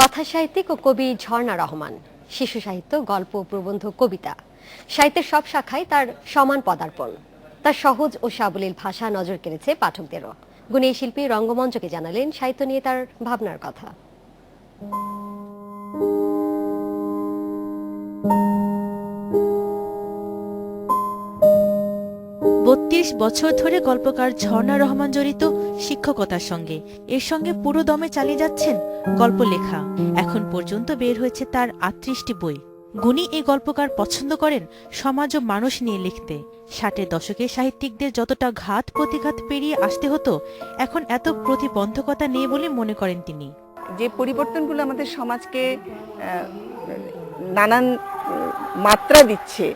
কথা সাহিত্যিক ও কবি ঝর্ণা রহমান, শিশু সাহিত্য, গল্প প্রবন্ধ, কবিতা। সাহিত্যের সব শাখায় তার সমান পদার্পণ। তার সহজ ও সাবলীল ভাষা নজর কেড়েছে পাঠকদেরও। গুণী শিল্পী রঙ্গমঞ্চকে জানালেন সাহিত্য নিয়ে তার ভাবনার কথা। বত্রিশ বছর ধরে গল্পকার ঝর্ণা রহমান জড়িত শিক্ষকতার সঙ্গে। এর সঙ্গে পুরো দমে চালিয়ে যাচ্ছেন গল্প লেখা এখন পর্যন্ত বের হয়েছে তার আটত্রিশটি বই। গুণী এই গল্পকার পছন্দ করেন সমাজ ও মানুষ নিয়ে লিখতে। ষাটের দশকে সাহিত্যিকদের যতটা ঘাত প্রতিঘাত পেরিয়ে আসতে হতো, এখন এত প্রতিবন্ধকতা নেই বলে মনে করেন তিনি। যে পরিবর্তনগুলো আমাদের সমাজকে নানান মাত্রা দিচ্ছে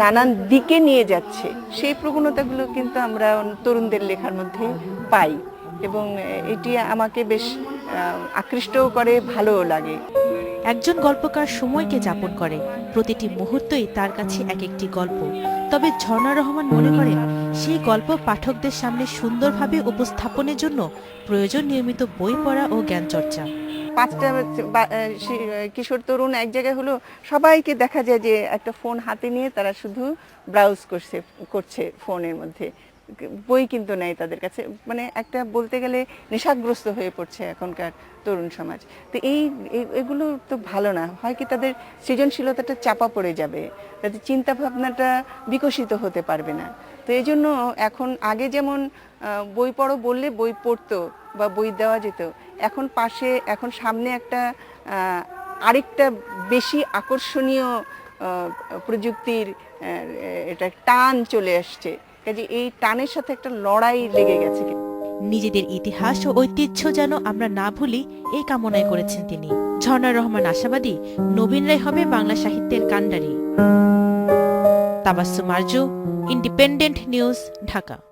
নানান দিকে নিয়ে যাচ্ছে। সেই প্রবণতাগুলো কিন্তু আমরা তরুণদের লেখার মধ্যে পাই এবং এটি আমাকে বেশ আকৃষ্টও করে, ভালোও লাগে। একজন গল্পকার সময়কে যাপন করে। প্রতিটি মুহূর্তই তার কাছে এক একটি গল্প। তবে ঝর্ণা রহমান মনে করেন সেই গল্প পাঠকদের সামনে সুন্দরভাবে উপস্থাপনের জন্য প্রয়োজন নিয়মিত বই পড়া ও জ্ঞান চর্চা পাঁচটা কিশোর তরুণ এক জায়গায় হলো, সবাইকে দেখা যায় যে একটা ফোন হাতে নিয়ে তারা শুধু ব্রাউজ করছে করছে ফোনের মধ্যে। বই কিন্তু নেই তাদের কাছে। মানে একটা বলতে গেলে নেশাগ্রস্ত হয়ে পড়ছে এখনকার তরুণ সমাজ। তো এই, এই- এগুলো তো ভালো না। হয় কি তাদের সৃজনশীলতাটা চাপা পড়ে যাবে, তাদের চিন্তা ভাবনাটা বিকশিত হতে পারবে না। তো এই জন্য এখন আগে যেমন বই পড়ো বললে বই পড়তো বা বই দেওয়া যেত, এখন পাশে, এখন সামনে একটা আরেকটা বেশি আকর্ষণীয় প্রযুক্তির এটা টান চলে আসছে। কাজে এই টানের সাথে একটা লড়াই লেগে গেছে নিজেদের ইতিহাস ও ঐতিহ্য যেন আমরা না ভুলি, এই কামনায় করেছেন তিনি। ঝর্ণা রহমান আশাবাদী, নবীন রায় হবে বাংলা সাহিত্যের কাণ্ডারি। Tabasu Arzu Independent news Dhaka.